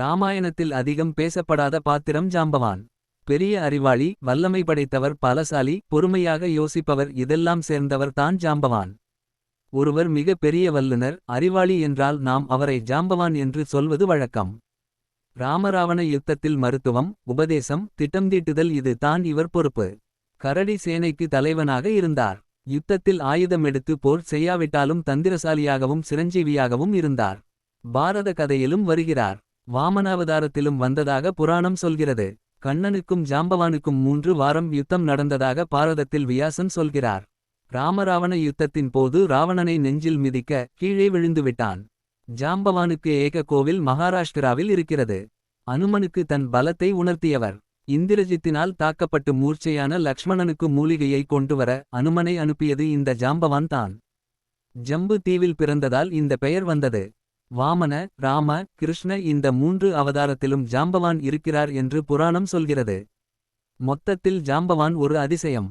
ராமாயணத்தில் அதிகம் பேசப்படாத பாத்திரம் ஜாம்பவான். பெரிய அறிவாளி வல்லமை படைத்தவர் பலசாலி பொறுமையாக யோசிப்பவர் இதெல்லாம் சேர்ந்தவர் தான் ஜாம்பவான். ஒருவர் மிக பெரிய வல்லுனர் அறிவாளி என்றால் நாம் அவரை ஜாம்பவான் என்று சொல்வது வழக்கம். ராமராவண யுத்தத்தில் மருத்துவம் உபதேசம் திட்டம்தீட்டுதல் இது தான் இவர் பொறுப்பு. கரடி சேனைக்கு தலைவனாக இருந்தார். யுத்தத்தில் ஆயுதம் எடுத்து போர் செய்யாவிட்டாலும் தந்திரசாலியாகவும் சிரஞ்சீவியாகவும் இருந்தார். பாரத கதையிலும் வருகிறார். வாமனாவதாரத்திலும் வந்ததாக புராணம் சொல்கிறது. கண்ணனுக்கும் ஜாம்பவானுக்கும் மூன்று வாரம் யுத்தம் நடந்ததாக பாரதத்தில் வியாசன் சொல்கிறார். ராமராவண யுத்தத்தின் போது ராவணனை நெஞ்சில் மிதிக்க கீழே விழுந்துவிட்டான். ஜாம்பவானுக்கு ஏக கோவில் மகாராஷ்டிராவில் இருக்கிறது. அனுமனுக்கு தன் பலத்தை உணர்த்தியவர். இந்திரஜித்தினால் தாக்கப்பட்டு மூர்ச்சையான லக்ஷ்மணனுக்கு மூலிகையை கொண்டுவர அனுமனை அனுப்பியது இந்த ஜாம்பவான் தான். ஜம்பு தீவில் பிறந்ததால் இந்த பெயர் வந்தது. வாமன ராம கிருஷ்ண இந்த மூன்று அவதாரத்திலும் ஜாம்பவான் இருக்கிறார் என்று புராணம் சொல்கிறது. மொத்தத்தில் ஜாம்பவான் ஒரு அதிசயம்.